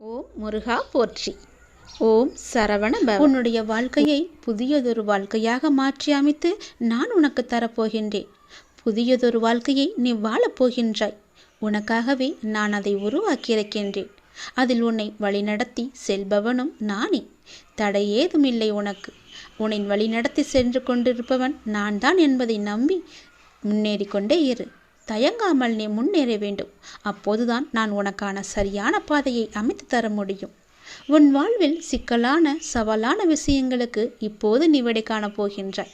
ஓம் முருகா போற்றி. ஓம் சரவண பவ. உன்னுடைய வாழ்க்கையை புதியதொரு வாழ்க்கையாக மாற்றி அமைத்து நான் உனக்கு தரப்போகின்றேன். புதியதொரு வாழ்க்கையை நீ வாழப் போகின்றாய். உனக்காகவே நான் அதை உருவாக்கியிருக்கின்றேன். அதில் உன்னை வழிநடத்தி செல்பவனும் நானே. தடை ஏதுமில்லை உனக்கு. உன்னை வழிநடத்தி சென்று கொண்டிருப்பவன் நான் தான் என்பதை நம்பி முன்னேறி கொண்டே இரு. தயங்காமல் நீ முன்னேற வேண்டும். அப்போதுதான் நான் உனக்கான சரியான பாதையை அமைத்து தர முடியும். உன் வாழ்வில் சிக்கலான சவாலான விஷயங்களுக்கு இப்போது நீ விடை காணப் போகின்றாய்.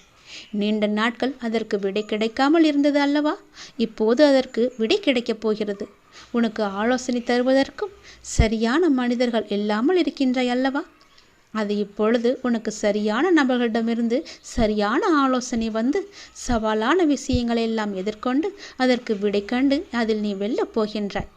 நீண்ட நாட்கள் அதற்கு விடை கிடைக்காமல் இருந்தது அல்லவா? இப்போது அதற்கு விடை கிடைக்கப் போகிறது. உனக்கு ஆலோசனை தருவதற்கும் சரியான மனிதர்கள் இல்லாமல் இருக்கின்றாய் அல்லவா? அது இப்பொழுது உனக்கு சரியான நபர்களிடமிருந்து சரியான ஆலோசனை வந்து சவாலான விஷயங்களை எல்லாம் எதிர்கொண்டு அதற்கு விடை கண்டு அதில் நீ வெல்லப் போகின்றாய்.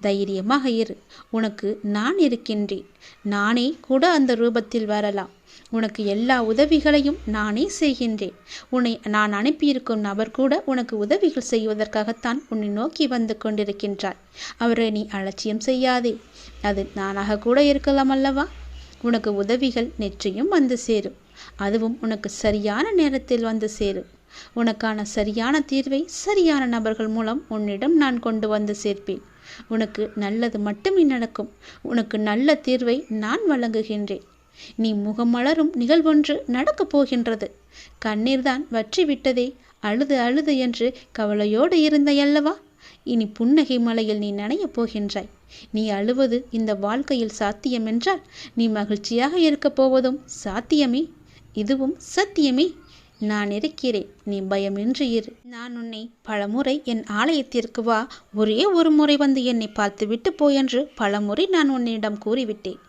தைரியமாக இரு. உனக்கு நான் இருக்கின்றேன். நானே கூட அந்த ரூபத்தில் வரலாம். உனக்கு எல்லா உதவிகளையும் நானே செய்கின்றேன். உன்னை நான் அனுப்பியிருக்கும் நபர் கூட உனக்கு உதவிகள் செய்வதற்காகத்தான் உன்னை நோக்கி வந்து கொண்டிருக்கின்றாய் அவரை நீ அலட்சியம் செய்யாதே. அது நானாக கூட இருக்கலாம் அல்லவா? உனக்கு உதவிகள் நிச்சயம் வந்து சேரும். அதுவும் உனக்கு சரியான நேரத்தில் வந்து சேரும். உனக்கான சரியான தீர்வை சரியான நபர்கள் மூலம் உன்னிடம் நான் கொண்டு வந்து சேர்ப்பேன். உனக்கு நல்லது மட்டுமே நடக்கும். உனக்கு நல்ல தீர்வை நான் வழங்குகின்றேன். நீ முகமலரும் நிகழ்வொன்று நடக்கப் போகின்றது. கண்ணீர்தான் வற்றி விட்டதே அழுது அழுது என்று கவலையோடு இருந்தையல்லவா இனி புன்னகை மலையில் நீ நனையப் போகின்றாய். நீ அழுவது இந்த வாழ்க்கையில் சாத்தியமென்றால் நீ மகிழ்ச்சியாக இருக்கப் போவதும் சாத்தியமே. இதுவும் சத்தியமே. நான் இருக்கிறேன். நீ பயமின்றி இரு. நான் உன்னை பலமுறை என் ஆலயத்திற்கு வா. ஒரே ஒரு முறை வந்து என்னை பார்த்துவிட்டு போயென்று பலமுறை நான் உன்னிடம் கூறிவிட்டேன்.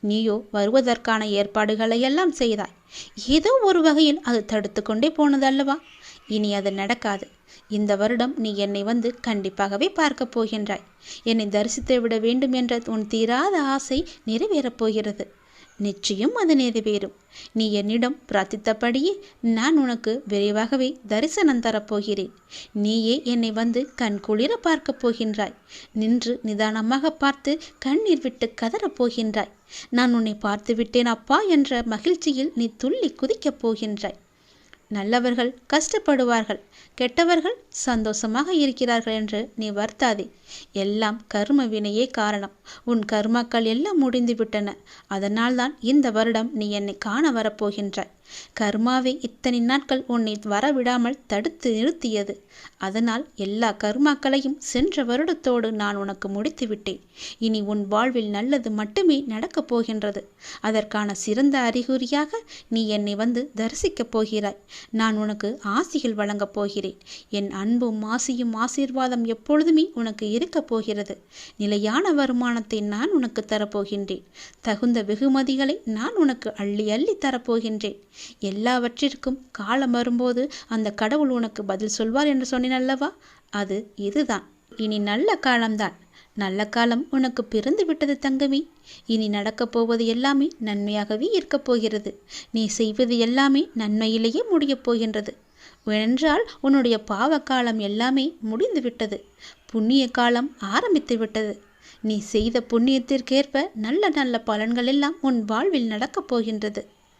நீயோ வருவதற்கான ஏற்பாடுகளை எல்லாம் செய்தாய். ஏதோ ஒரு வகையில் அது தடுத்து கொண்டே போனதல்லவா இனி அது நடக்காது. இந்த வருடம் நீ என்னை வந்து கண்டிப்பாகவே பார்க்கப் போகின்றாய். என்னை தரிசித்து விட வேண்டும் என்ற உன் தீராத ஆசை நிறைவேறப் போகிறது. நிச்சயம் அது நிறைவேறும். நீ என்னிடம் பிரார்த்தித்தபடியே நான் உனக்கு விரைவாகவே தரிசனம் தரப்போகிறேன் நீயே என்னை வந்து கண் குளிர பார்க்கப் போகின்றாய். நின்று நிதானமாக பார்த்து கண்ணீர் விட்டு கதறப் போகின்றாய். நான் உன்னை பார்த்து விட்டேன் அப்பா என்ற மகிழ்ச்சியில் நீ துள்ளி குதிக்கப் போகின்றாய். நல்லவர்கள் கஷ்டப்படுவார்கள் கெட்டவர்கள் சந்தோஷமாக இருக்கிறார்கள் என்று நீ வருத்தாதே. எல்லாம் கர்ம வினையே காரணம். உன் கர்மாக்கள் எல்லாம் முடிந்து விட்டன அதனால்தான் இந்த வருடம் நீ என்னை காண வரப்போகின்றாய். கர்மாவே இத்தனை நாட்கள் உன்னை வரவிடாமல் தடுத்து நிறுத்தியது. அதனால் எல்லா கர்மாக்களையும் சென்ற வருடத்தோடு நான் உனக்கு முடித்து விட்டேன் இனி உன் வாழ்வில் நல்லது மட்டுமே நடக்கப் போகின்றது. அதற்கான சிறந்த அறிகுறியாக நீ என்னை வந்து தரிசிக்கப் போகிறாய். நான் உனக்கு ஆசிகள் வழங்கப் போகிறேன். என் அன்பும் ஆசியும் ஆசீர்வாதம் எப்பொழுதுமே உனக்கு இருக்கப் போகிறது. நிலையான வருமானத்தை நான் உனக்கு தரப்போகின்றேன். தகுந்த வெகுமதிகளை நான் உனக்கு அள்ளி அள்ளி தரப்போகின்றேன். எல்லாவற்றிற்கும் காலம் வரும்போது அந்த கடவுள் உனக்கு பதில் சொல்வார் என்று சொன்னேன் அல்லவா அது இதுதான். இனி நல்ல காலம்தான். நல்ல காலம் உனக்கு பிறந்து விட்டது தங்கமி. இனி நடக்கப் போவது எல்லாமே நன்மையாகவே இருக்கப் போகிறது. நீ செய்வது எல்லாமே நன்மையிலேயே முடியப் போகின்றது. என்றால் உன்னுடைய பாவ காலம் எல்லாமே முடிந்து விட்டது. புண்ணிய காலம் ஆரம்பித்து விட்டது. நீ செய்த புண்ணியத்திற்கேற்ப நல்ல நல்ல பலன்கள் எல்லாம் உன் வாழ்வில் நடக்கப் போகின்றது.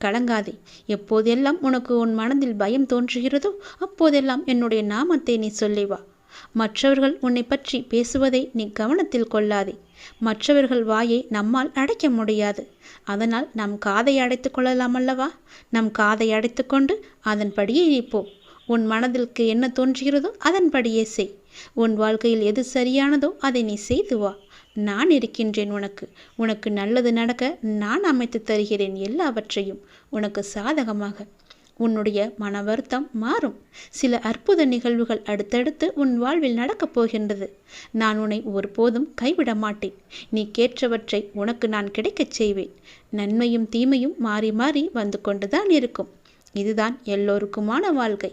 கலங்காதே. எப்போதெல்லாம் உனக்கு உன் மனதில் பயம் தோன்றுகிறதோ அப்போதெல்லாம் என்னுடைய நாமத்தை நீ சொல்லி வா மற்றவர்கள் உன்னை பற்றி பேசுவதை நீ கவனத்தில் கொள்ளாதே. மற்றவர்கள் வாயை நம்மால் அடைக்க முடியாது. அதனால் நம் காதை அடைத்து கொள்ளலாம் அல்லவா? நம் காதை அடைத்துக்கொண்டு அதன்படியே நீ போ உன் மனதிற்கு என்ன தோன்றுகிறதோ அதன்படியே செய். உன் வாழ்க்கையில் எது சரியானதோ அதை நீ செய்து வா. நான் இருக்கின்றேன் உனக்கு. உனக்கு நல்லது நடக்க நான் அமைத்து தருகிறேன் எல்லாவற்றையும் உனக்கு சாதகமாக. உன்னுடைய மன வருத்தம் மாறும். சில அற்புத நிகழ்வுகள் அடுத்தடுத்து உன் வாழ்வில் நடக்கப் போகின்றது. நான் உன்னை ஒருபோதும் கைவிட மாட்டேன். நீ கேட்டவற்றை உனக்கு நான் கிடைக்கச் செய்வேன். நன்மையும் தீமையும் மாறி மாறி வந்து கொண்டுதான் இருக்கும். இதுதான் எல்லோருக்குமான வாழ்க்கை.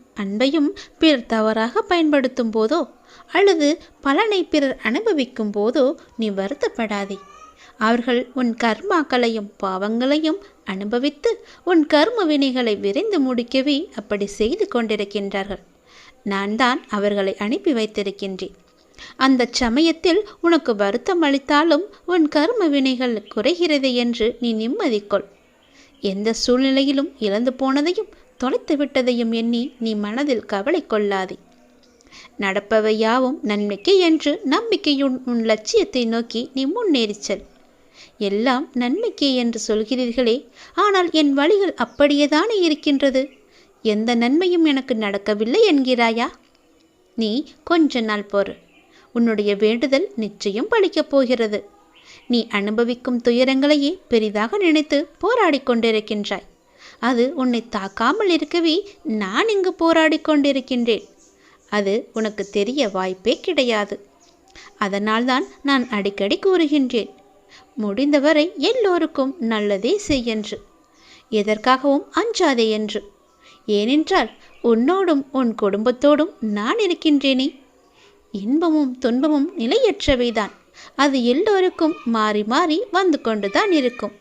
அன்பையும் பிறர் தவறாக பயன்படுத்தும் போதோ அல்லது பலனை பிறர் அனுபவிக்கும் போதோ நீ வருத்தப்படாதே. அவர்கள் உன் கர்மாக்களையும் பாவங்களையும் அனுபவித்து உன் கர்ம வினைகளை விரைந்து முடிக்கவே அப்படி செய்து கொண்டிருக்கின்றார்கள். நான் தான் அவர்களை அனுப்பி வைத்திருக்கின்றேன். அந்த சமயத்தில் உனக்கு வருத்தம் அளித்தாலும் உன் கர்ம வினைகள் குறைகிறது என்று நீ நிம்மதிக்கொள் எந்த சூழ்நிலையிலும் இழந்து போனதையும் தொலைத்து விட்டதையும் எண்ணி நீ மனதில் கவலை கொள்ளாதே. நடப்பவை யாவும் நன்மைக்கு என்று நம்பிக்கையுன் உன் லட்சியத்தை நோக்கி நீ முன்னேறிச்சல் எல்லாம் நன்மைக்கே என்று சொல்கிறீர்களே ஆனால் என் வழிகள் அப்படியேதானே இருக்கின்றது? எந்த நன்மையும் எனக்கு நடக்கவில்லை என்கிறாயா? நீ கொஞ்ச நாள் போறு. உன்னுடைய வேண்டுதல் நிச்சயம் பழிக்கப் போகிறது. நீ அனுபவிக்கும் துயரங்களையே பெரிதாக நினைத்து போராடிக் கொண்டிருக்கின்றாய். அது உன்னை தாக்காமல் இருக்கவே நான் இங்கு போராடி கொண்டிருக்கின்றேன். அது உனக்கு தெரிய வாய்ப்பே கிடையாது. அதனால்தான் நான் அடிக்கடி கூறுகின்றேன். முடிந்தவரை எல்லோருக்கும் நல்லதே செய்யென்று. எதற்காகவும் அஞ்சாதே என்று. ஏனென்றால் உன்னோடும் உன் குடும்பத்தோடும் நான் இருக்கின்றேனே. இன்பமும் துன்பமும் நிலையற்றவைதான். அது எல்லோருக்கும் மாறி மாறி வந்து கொண்டுதான் இருக்கும்.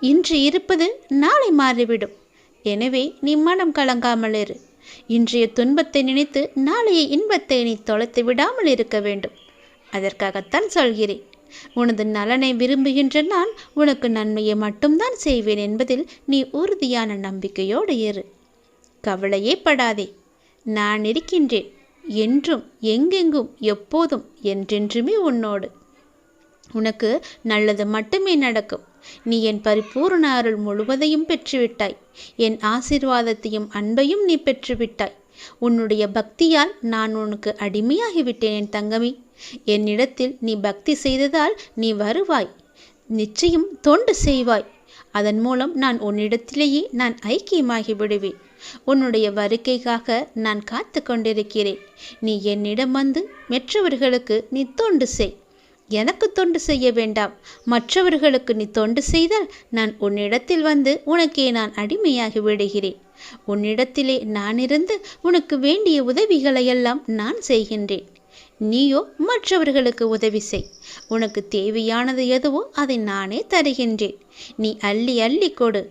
இன்று இருப்பது நாளை மாறிவிடும். எனவே நீ மனம் கலங்காமல் இரு. இன்றைய துன்பத்தை நினைத்து நாளைய இன்பத்தை நீ தொலைத்து விடாமல் இருக்க வேண்டும். அதற்காகத்தான் சொல்கிறேன். உனது நலனை விரும்புகின்ற நான் உனக்கு நன்மையை மட்டும்தான் செய்வேன் என்பதில் நீ உறுதியான நம்பிக்கையோடு இரு. கவலையே படாதே. நான் இருக்கின்றேன். என்றும் எங்கெங்கும் எப்போதும் என்றென்றுமே உன்னோடு. உனக்கு நல்லது மட்டுமே நடக்கும். நீ என் பரிபூர்ண அருள் முழுவதையும் பெற்றுவிட்டாய். என் ஆசிர்வாதத்தையும் அன்பையும் நீ பெற்றுவிட்டாய். உன்னுடைய பக்தியால் நான் உனக்கு அடிமையாகிவிட்டேன் என் தங்கமி. என்னிடத்தில் நீ பக்தி செய்ததால் நீ வருவாய். நிச்சயம் தொண்டு செய்வாய். அதன் மூலம் நான் உன்னிடத்திலேயே நான் ஐக்கியமாகி விடுவேன். உன்னுடைய வருகைக்காக நான் காத்து கொண்டிருக்கிறேன் நீ என்னிடம் வந்து மற்றவர்களுக்கு நீ தொண்டு செய். எனக்கு தொண்டு செய்ய வேண்டாம். மற்றவர்களுக்கு நீ தொண்டு செய்தால் நான் உன்னிடத்தில் வந்து உனக்கே நான் அடிமையாகி விடுகிறேன். உன்னிடத்திலே நான் இருந்து உனக்கு வேண்டிய உதவிகளையெல்லாம் நான் செய்கின்றேன். நீயோ மற்றவர்களுக்கு உதவி செய். உனக்கு தேவையானது எதுவோ அதை நானே தருகின்றேன். நீ அள்ளி அள்ளி கொடு.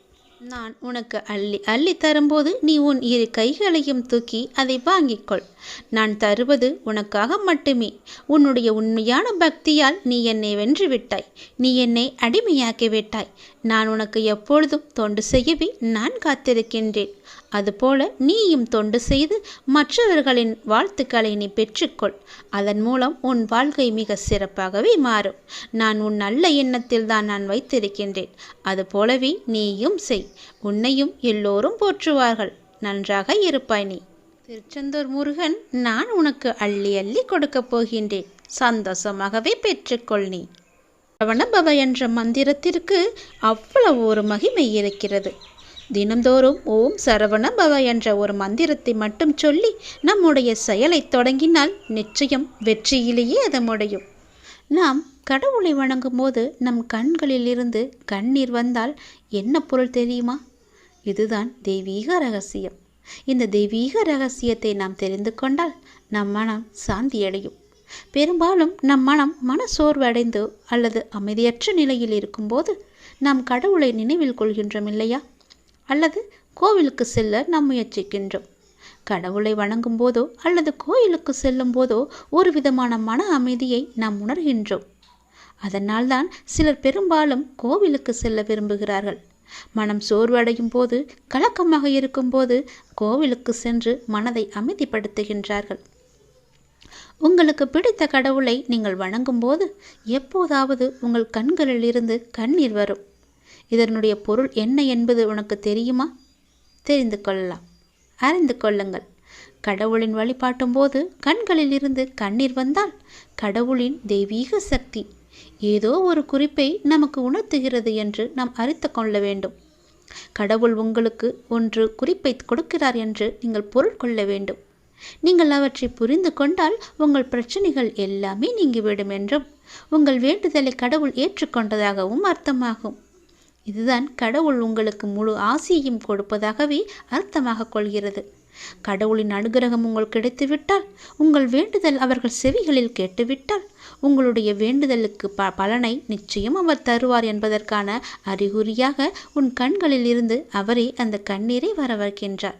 நான் உனக்கு அள்ளி அள்ளி தரும்போது நீ உன் இரு கைகளையும் தூக்கி அதை வாங்கிக்கொள். நான் தருவது உனக்காக மட்டுமே. உன்னுடைய உண்மையான பக்தியால் நீ என்னை வென்று விட்டாய். நீ என்னை அடிமையாக்கி விட்டாய். நான் உனக்கு எப்பொழுதும் தொண்டு செய்யவே நான் காத்திருக்கின்றேன். அதுபோல நீயும் தொண்டு செய்து மற்றவர்களின் வாழ்த்துக்களை நீ பெற்றுக்கொள். அதன் மூலம் உன் வாழ்க்கை மிக சிறப்பாகவே மாறும். நான் உன் நல்ல எண்ணத்தில் தான் நான் வைத்திருக்கின்றேன். அதுபோலவே நீயும் செய். உன்னையும் எல்லோரும் போற்றுவார்கள். நன்றாக இருப்பாய் நீ. திருச்செந்தூர் முருகன் நான் உனக்கு அள்ளி அள்ளி கொடுக்கப் போகின்றேன். சந்தோஷமாகவே பெற்றுக்கொள் நீ. பவனபவ என்ற மந்திரத்திற்கு அவ்வளவு ஒரு மகிமை இருக்கிறது. தினந்தோறும் ஓம் சரவண பவ என்ற ஒரு மந்திரத்தை மட்டும் சொல்லி நம்முடைய செயலை தொடங்கினால் நிச்சயம் வெற்றியிலேயே அது முடியும். நாம் கடவுளை வணங்கும் போது நம் கண்களிலிருந்து கண்ணீர் வந்தால் என்ன பொருள் தெரியுமா? இதுதான் தெய்வீக ரகசியம். இந்த தெய்வீக ரகசியத்தை நாம் தெரிந்து கொண்டால் நம் மனம் சாந்தியடையும். பெரும்பாலும் நம் மனம் மன சோர்வடைந்து அல்லது அமைதியற்ற நிலையில் இருக்கும்போது நாம் கடவுளை நினைவில் கொள்கின்றோம் இல்லையா? அல்லது கோவிலுக்கு செல்ல நாம் முயற்சிக்கின்றோம். கடவுளை வணங்கும் போதோ அல்லது கோயிலுக்கு செல்லும் போதோ ஒரு விதமான மன அமைதியை நாம் உணர்கின்றோம். அதனால்தான் சிலர் பெரும்பாலும் கோவிலுக்கு செல்ல விரும்புகிறார்கள். மனம் சோர்வடையும் போது கலக்கமாக இருக்கும்போது கோவிலுக்கு சென்று மனதை அமைதிப்படுத்துகின்றார்கள். உங்களுக்கு பிடித்த கடவுளை நீங்கள் வணங்கும்போது எப்போதாவது உங்கள் கண்களில் இருந்து கண்ணீர் வரும். இதனுடைய பொருள் என்ன என்பது உனக்கு தெரியுமா? தெரிந்து கொள்ளலாம். அறிந்து கொள்ளுங்கள். கடவுளின் வழிபாட்டும் போது கண்களில் இருந்து கண்ணீர் வந்தால் கடவுளின் தெய்வீக சக்தி. ஏதோ ஒரு குறிப்பை நமக்கு உணர்த்துகிறது என்று நாம் அறித்து கொள்ள வேண்டும். கடவுள் உங்களுக்கு ஒன்று குறிப்பை கொடுக்கிறார் என்று நீங்கள் பொருள் கொள்ள வேண்டும். நீங்கள் அவற்றை புரிந்து கொண்டால் உங்கள் பிரச்சனைகள் எல்லாமே நீங்கிவிடும் என்றும் உங்கள் வேண்டுதலை கடவுள் ஏற்றுக்கொண்டதாகவும் அர்த்தமாகும். இதுதான் கடவுள் உங்களுக்கு முழு ஆசியையும் கொடுப்பதாகவே அர்த்தமாக கொள்கிறது. கடவுளின் அனுகிரகம் உங்கள் கிடைத்துவிட்டால் உங்கள் வேண்டுதல் அவர்கள் செவிகளில் கேட்டுவிட்டால் உங்களுடைய வேண்டுதலுக்கு ப பலனை நிச்சயம் அவர் தருவார் என்பதற்கான அறிகுறியாக உன் கண்களில் இருந்து அவரே அந்த கண்ணீரை வரவைக்கின்றார்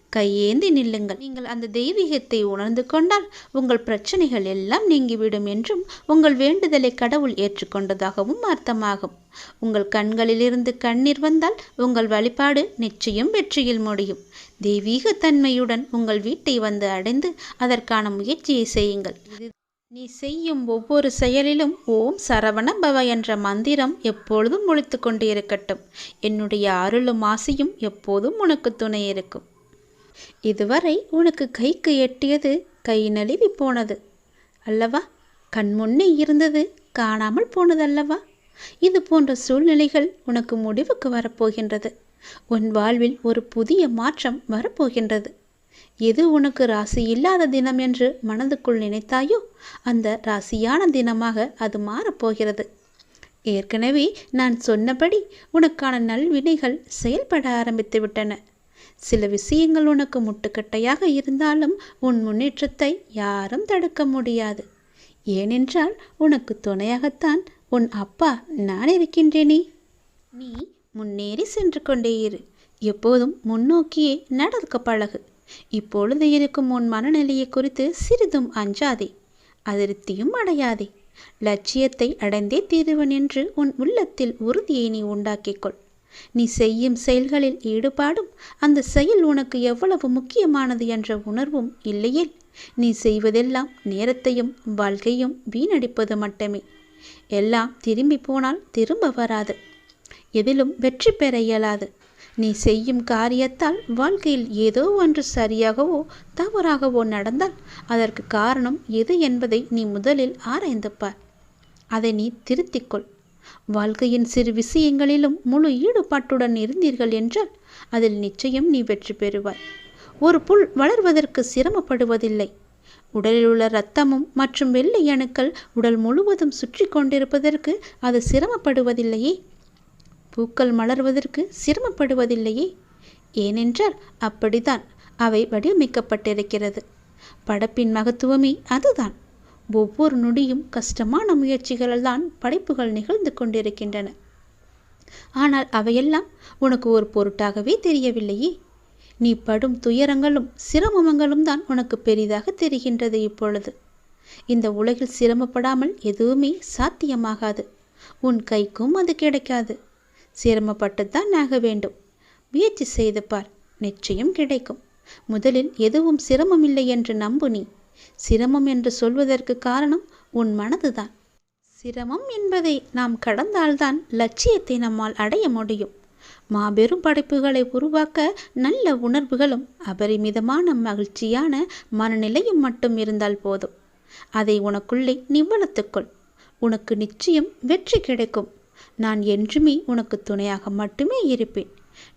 கையேந்தி நில்லுங்கள். நீங்கள் அந்த தெய்வீகத்தை உணர்ந்து கொண்டால் உங்கள் பிரச்சனைகள் எல்லாம் நீங்கிவிடும் என்றும் உங்கள் வேண்டுதலை கடவுள் ஏற்றுக்கொண்டதாகவும் அர்த்தமாகும். உங்கள் கண்களிலிருந்து கண்ணீர் வந்தால் உங்கள் வழிபாடு நிச்சயம் வெற்றியில் முடியும். தெய்வீக தன்மையுடன் உங்கள் வீட்டை வந்து அடைந்து அதற்கான முயற்சியை செய்யுங்கள். நீ செய்யும் ஒவ்வொரு செயலிலும் ஓம் சரவண பவ என்ற மந்திரம் எப்பொழுதும் ஒழித்து கொண்டு இருக்கட்டும் என்னுடைய அருளும் ஆசையும் எப்போதும் உனக்கு துணை இருக்கும். இதுவரை உனக்கு கைக்கு எட்டியது கை நழுவி போனது. அல்லவா? கண்முன்னே இருந்தது காணாமல் போனது அல்லவா இது போன்ற சூழ்நிலைகள் உனக்கு முடிவுக்கு வரப்போகின்றது. உன் வாழ்வில் ஒரு புதிய மாற்றம் வரப்போகின்றது. எது உனக்கு ராசி இல்லாத தினம் என்று மனதுக்குள் நினைத்தாயோ அந்த ராசியான தினமாக அது மாறப்போகிறது. ஏற்கனவே நான் சொன்னபடி உனக்கான நல்வினைகள் செயல்பட ஆரம்பித்து விட்டன சில விஷயங்கள் உனக்கு முட்டுக்கட்டையாக இருந்தாலும் உன் முன்னேற்றத்தை யாரும் தடுக்க முடியாது. ஏனென்றால் உனக்கு துணையாகத்தான் உன் அப்பா நான் இருக்கின்றேனே. நீ முன்னேறி சென்று கொண்டே இரு. எப்போதும் முன்னோக்கியே நடக்க பழகு. இப்பொழுது இருக்கும் உன் மனநிலையை குறித்து சிறிதும் அஞ்சாதே. அதிருப்தியும் அடையாதே. லட்சியத்தை அடைந்தே தீருவன் என்று உன் உள்ளத்தில் உறுதியை நீ உண்டாக்கிக்கொள் நீ செய்யும் செயல்களில் ஈடுபாடும் அந்த செயல் உனக்கு எவ்வளவு முக்கியமானது என்ற உணர்வும் இல்லையேல் நீ செய்வதெல்லாம் நேரத்தையும் வாழ்க்கையும் வீணடிப்பது மட்டுமே. எல்லாம் திரும்பி போனால் திரும்ப வராது. எதிலும் வெற்றி பெற இயலாது. நீ செய்யும் காரியத்தால் வாழ்க்கையில் ஏதோ ஒன்று சரியாகவோ தவறாகவோ நடந்தால் அதற்கு காரணம் எது என்பதை நீ முதலில் ஆராய்ந்து பார். அதை நீ திருத்திக்கொள் வாழ்க்கையின் சிறு விஷயங்களிலும் முழு ஈடுபாட்டுடன் இருந்தீர்கள் என்றால் அதில் நிச்சயம் நீ வெற்றி பெறுவாய். ஒரு புல் வளர்வதற்கு சிரமப்படுவதில்லை. உடலில் உள்ள இரத்தமும் மற்றும் வெள்ளை அணுக்கள் உடல் முழுவதும் சுற்றி கொண்டிருப்பதற்கு அது சிரமப்படுவதில்லையே. பூக்கள் மலர்வதற்கு சிரமப்படுவதில்லையே. ஏனென்றால் அப்படித்தான் அவை வடிவமைக்கப்பட்டிருக்கிறது. படைப்பின் மகத்துவமே அதுதான். ஒவ்வொரு நொடியும் கஷ்டமான முயற்சிகளால் தான் படைப்புகள் நிகழ்ந்து கொண்டிருக்கின்றன. ஆனால் அவையெல்லாம் உனக்கு ஒரு பொருட்டாகவே தெரியவில்லையே. நீ படும் துயரங்களும் சிரமங்களும் தான் உனக்கு பெரிதாக தெரிகின்றது இப்பொழுது. இந்த உலகில் சிரமப்படாமல் எதுவுமே சாத்தியமாகாது. உன் கைக்கும் அது கிடைக்காது. சிரமப்பட்டுத்தான் ஆக வேண்டும். முயற்சி செய்து பார். நிச்சயம் கிடைக்கும். முதலில் எதுவும் சிரமமில்லை என்று நம்பு நீ. சிரமம் என்று சொல்வதற்கு காரணம் உன் மனதுதான். சிரமம் என்பதை நாம் கடந்தால்தான் லட்சியத்தை நம்மால் அடைய முடியும். மாபெரும் படைப்புகளை உருவாக்க நல்ல உணர்வுகளும் அபரிமிதமான மகிழ்ச்சியான மனநிலையும் மட்டும் இருந்தால் போதும். அதை உனக்குள்ளே நீ வளர்த்துக்கொள் உனக்கு நிச்சயம் வெற்றி கிடைக்கும். நான் என்றுமே உனக்கு துணையாக மட்டுமே இருப்பேன்.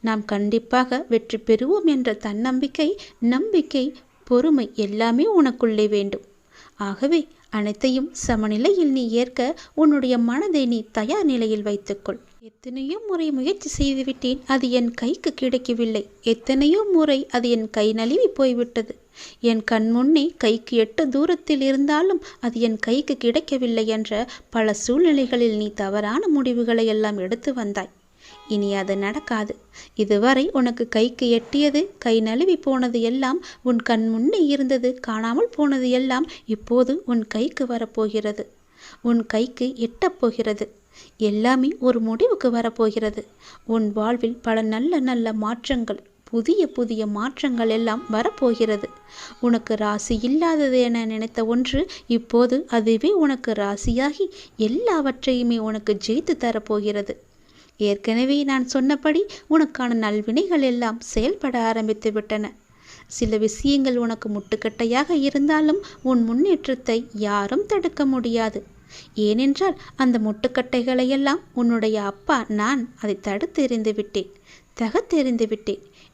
நாம் கண்டிப்பாக வெற்றி பெறுவோம் என்ற தன்னம்பிக்கை நம்பிக்கை பொறுமை எல்லாமே உனக்குள்ளே வேண்டும். ஆகவே அனைத்தையும் சமநிலையில் நீ ஏற்க உன்னுடைய மனதை நீ தயார் நிலையில் வைத்துக்கொள். எத்தனையோ முறை முயற்சி செய்துவிட்டேன் அது என் கைக்கு கிடைக்கவில்லை. எத்தனையோ முறை அது என் கை நழுவி போய்விட்டது. என் கண் முன்னே கைக்கு எட்டு தூரத்தில் இருந்தாலும் அது என் கைக்கு கிடைக்கவில்லை என்ற பல சூழ்நிலைகளில் நீ தவறான முடிவுகளை எல்லாம் எடுத்து வந்தாய். இனி அது நடக்காது. இதுவரை உனக்கு கைக்கு எட்டியது கை நழுவி போனது எல்லாம் உன் கண் முன்னே இருந்தது காணாமல் போனது எல்லாம் இப்போது உன் கைக்கு வரப்போகிறது. உன் கைக்கு எட்டப் போகிறது. எல்லாமே ஒரு முடிவுக்கு வரப்போகிறது. உன் வாழ்வில் பல நல்ல நல்ல மாற்றங்கள் புதிய புதிய மாற்றங்கள் எல்லாம் வரப்போகிறது. உனக்கு ராசி இல்லாதது என நினைத்த ஒன்று இப்போது அதுவே உனக்கு ராசியாகி எல்லாவற்றையுமே உனக்கு ஜெயித்து தரப்போகிறது. ஏற்கனவே நான் சொன்னபடி உனக்கான நல்வினைகள் எல்லாம் செயல்பட ஆரம்பித்து விட்டன. சில விஷயங்கள் உனக்கு முட்டுக்கட்டையாக இருந்தாலும் உன் முன்னேற்றத்தை யாரும் தடுக்க முடியாது. ஏனென்றால் அந்த முட்டுக்கட்டைகளையெல்லாம் உன்னுடைய அப்பா நான் அதை தடுத்தெறிந்து விட்டேன் தகத்தெறிந்து விட்டேன்.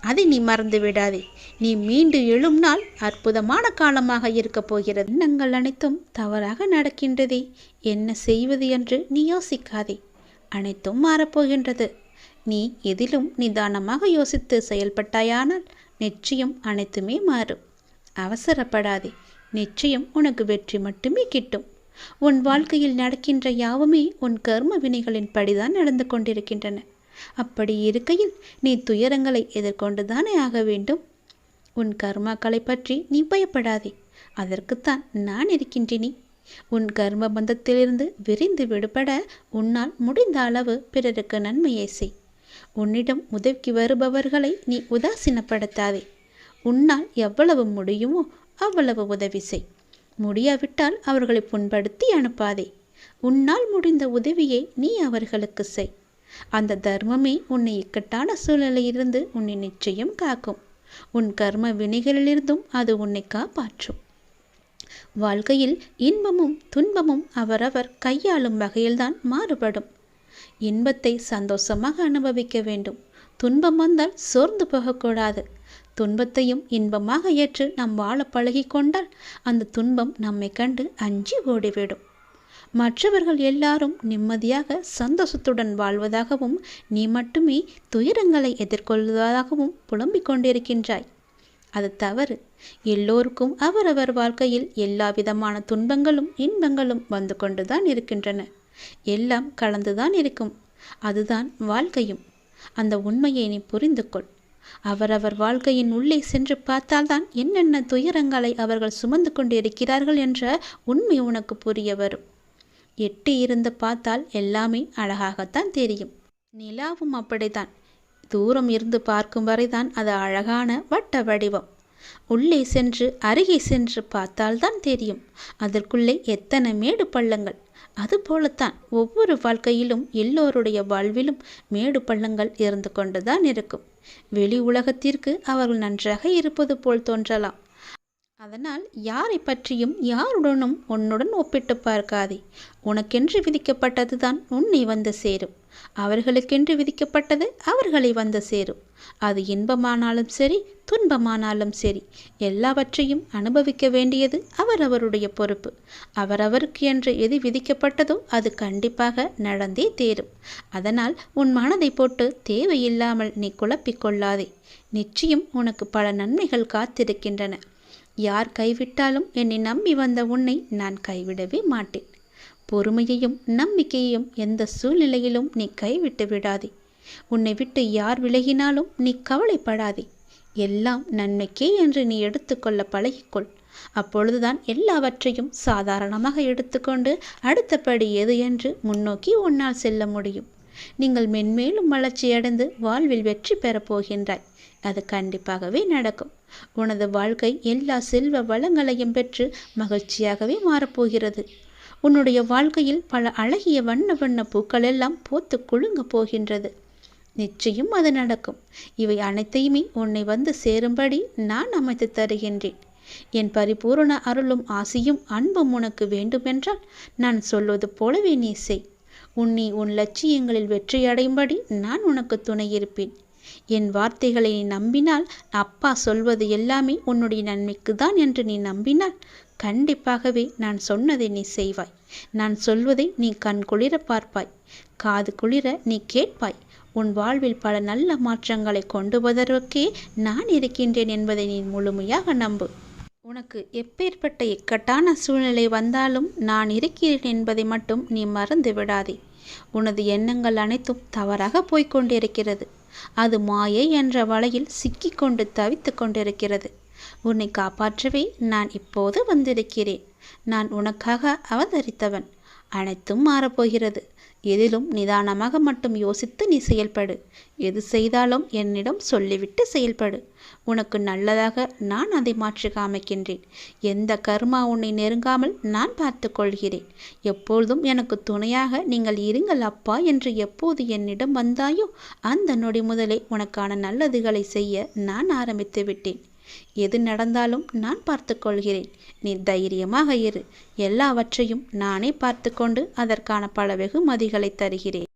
அதை நீ மறந்து விடாதே. நீ மீண்டு எழும் நாள் அற்புதமான காலமாக இருக்கப் போகிறது. எண்ணங்கள் அனைத்தும் தவறாக நடக்கின்றதே. என்ன செய்வது என்று நீ யோசிக்காதே. அனைத்தும் மாறப்போகின்றது. நீ எதிலும் நிதானமாக யோசித்து செயல்பட்டாயானால் நிச்சயம் அனைத்துமே மாறும். அவசரப்படாதே. நிச்சயம் உனக்கு வெற்றி மட்டுமே கிட்டும். உன் வாழ்க்கையில் நடக்கின்ற யாவுமே உன் கர்ம வினைகளின் படிதான் நடந்து கொண்டிருக்கின்றன. அப்படி இருக்கையில் நீ துயரங்களை எதிர்கொண்டுதானே ஆக வேண்டும்? உன் கர்மாக்களை பற்றி நீ பயப்படாதே. அதற்குத்தான் நான் இருக்கின்றேனே. உன் கர்ம பந்தத்திலிருந்து விரிந்து விடுபட உன்னால் முடிந்த அளவு பிறருக்கு நன்மையை செய். உன்னிடம் உதவிக்கு வருபவர்களை நீ உதாசீனப்படுத்தாதே. உன்னால் எவ்வளவு முடியுமோ அவ்வளவு உதவி செய். முடியாவிட்டால் அவர்களை புண்படுத்தி அனுப்பாதே. உன்னால் முடிந்த உதவியை நீ அவர்களுக்கு செய். அந்த தர்மமே உன்னை இக்கட்டான சூழலிலிருந்து உன்னை நிச்சயம் காக்கும். உன் கர்ம வினைகளிலிருந்தும் அது உன்னை காப்பாற்றும். வாழ்க்கையில் இன்பமும் துன்பமும் அவரவர் கையாளும் வகையில்தான் மாறுபடும். இன்பத்தை சந்தோஷமாக அனுபவிக்க வேண்டும். துன்பம் வந்தால் சோர்ந்து போகக்கூடாது. துன்பத்தையும் இன்பமாக ஏற்று நாம் வாழ பழகி கொண்டால் அந்த துன்பம் நம்மை கண்டு அஞ்சி ஓடிவிடும். மற்றவர்கள் எல்லாரும் நிம்மதியாக சந்தோஷத்துடன் வாழ்வதாகவும் நீ மட்டுமே துயரங்களை எதிர்கொள்வதாகவும் புலம்பிக் கொண்டிருக்கின்றாய். அது தவறு. எல்லோருக்கும் அவரவர் வாழ்க்கையில் எல்லா விதமான துன்பங்களும் இன்பங்களும் வந்து கொண்டுதான் இருக்கின்றன. எல்லாம் கலந்துதான் இருக்கும். அதுதான் வாழ்க்கையும். அந்த உண்மையை நீ புரிந்து கொள் அவரவர் வாழ்க்கையின் உள்ளே சென்று பார்த்தால்தான் என்னென்ன துயரங்களை அவர்கள் சுமந்து கொண்டு இருக்கிறார்கள் என்ற உண்மை உனக்கு புரிய வரும். எட்டி இருந்து பார்த்தால் எல்லாமே அழகாகத்தான் தெரியும். நிலாவும் அப்படித்தான். தூரம் இருந்து பார்க்கும் வரைதான் அது அழகான வட்ட வடிவம். உள்ளே சென்று அருகே சென்று பார்த்தால்தான் தெரியும். அதற்குள்ளே எத்தனை மேடு பள்ளங்கள். அதுபோலத்தான் ஒவ்வொரு வாழ்க்கையிலும் எல்லோருடைய வாழ்விலும் மேடு பள்ளங்கள் இருந்து கொண்டுதான் இருக்கும். வெளி உலகத்திற்கு அவர்கள் நன்றாக இருப்பது போல் தோன்றலாம். அதனால் யாரை பற்றியும் யாருடனும் உன்னுடன் ஒப்பிட்டு பார்க்காதே. உனக்கென்று விதிக்கப்பட்டதுதான் உன்னை வந்து சேரும். அவர்களுக்கென்று விதிக்கப்பட்டது அவர்களை வந்து சேரும். அது இன்பமானாலும் சரி துன்பமானாலும் சரி எல்லாவற்றையும் அனுபவிக்க வேண்டியது அவரவருடைய பொறுப்பு. அவரவருக்கு என்று எது விதிக்கப்பட்டதோ அது கண்டிப்பாக நடந்தே தேரும். அதனால் உன் மனதை போட்டு தேவையில்லாமல் நீ குழப்பிக்கொள்ளாதே. நிச்சயம் உனக்கு பல நன்மைகள் காத்திருக்கின்றன. யார் கைவிட்டாலும் என்னை நம்பி வந்த உன்னை நான் கைவிடவே மாட்டேன். பொறுமையையும் நம்பிக்கையையும் எந்த சூழ்நிலையிலும் நீ கைவிட்டு விடாதே. உன்னை விட்டு யார் விலகினாலும் நீ கவலைப்படாதே. எல்லாம் நன்மைக்கே என்று நீ எடுத்துக்கொள்ள பழகிக்கொள். அப்பொழுதுதான் எல்லாவற்றையும் சாதாரணமாக எடுத்துக்கொண்டு அடுத்தபடி எது என்று முன்னோக்கி உன்னால் செல்ல முடியும். நீங்கள் மென்மேலும் வளர்ச்சியடைந்து வாழ்வில் வெற்றி பெறப் போகின்றாய். அது கண்டிப்பாகவே நடக்கும். உனது வாழ்க்கை எல்லா செல்வ வளங்களையும் பெற்று மகிழ்ச்சியாகவே மாறப்போகிறது உன்னுடைய வாழ்க்கையில் பல அழகிய வண்ண வண்ண பூக்கள் எல்லாம் போத்து குலுங்க போகின்றது. நிச்சயம் அது நடக்கும். இவை அனைத்தையுமே உன்னை வந்து சேரும்படி நான் அமைத்து தருகின்றேன். என் பரிபூரண அருளும் ஆசையும் அன்பும் உனக்கு வேண்டுமென்றால் நான் சொல்வது போலவே நீ செய். உன்னை உன் லட்சியங்களில் வெற்றியடையும்படி நான் உனக்கு துணையிருப்பேன் என் வார்த்தைகளை நீ நம்பினால் அப்பா சொல்வது எல்லாமே உன்னுடைய நன்மைக்கு தான் என்று நீ நம்பினால் கண்டிப்பாகவே நான் சொன்னதை நீ செய்வாய். நான் சொல்வதை நீ கண் குளிர பார்ப்பாய். காது குளிர நீ கேட்பாய். உன் வாழ்வில் பல நல்ல மாற்றங்களை கொண்டு வருவதற்கே நான் இருக்கின்றேன் என்பதை நீ முழுமையாக நம்பு. உனக்கு எப்பேற்பட்ட இக்கட்டான சூழ்நிலை வந்தாலும் நான் இருக்கிறேன் என்பதை மட்டும் நீ மறந்து விடாதே. உனது எண்ணங்கள் அனைத்தும் தவறாக போய்க் கொண்டிருக்கிறது. அது மாயை என்ற வலையில் சிக்கிக்கொண்டு தவித்து கொண்டிருக்கிறது. உன்னை காப்பாற்றவே நான் இப்போது வந்திருக்கிறேன். நான் உனக்காக அவதரித்தவன். அனைத்தும் மாறப்போகிறது. எதிலும் நிதானமாக மட்டும் யோசித்து நீ செயல்படு. எது செய்தாலும் என்னிடம் சொல்லிவிட்டு செயல்படு. உனக்கு நல்லதாக நான் அதை மாற்றி காமிக்கின்றேன். எந்த கர்மா உன்னை நெருங்காமல் நான் பார்த்து கொள்கிறேன். எப்பொழுதும் எனக்கு துணையாக நீங்கள் இருங்கள் அப்பா என்று எப்போது என்னிடம் வந்தாயோ அந்த நொடி முதலே உனக்கான நல்லதுகளை செய்ய நான் ஆரம்பித்து விட்டேன். எது நடந்தாலும் நான் பார்த்து கொள்கிறேன் நீ தைரியமாக இரு. எல்லாவற்றையும் நானே பார்த்து கொண்டு அதற்கான பல வெகுமதிகளை தருகிறேன்.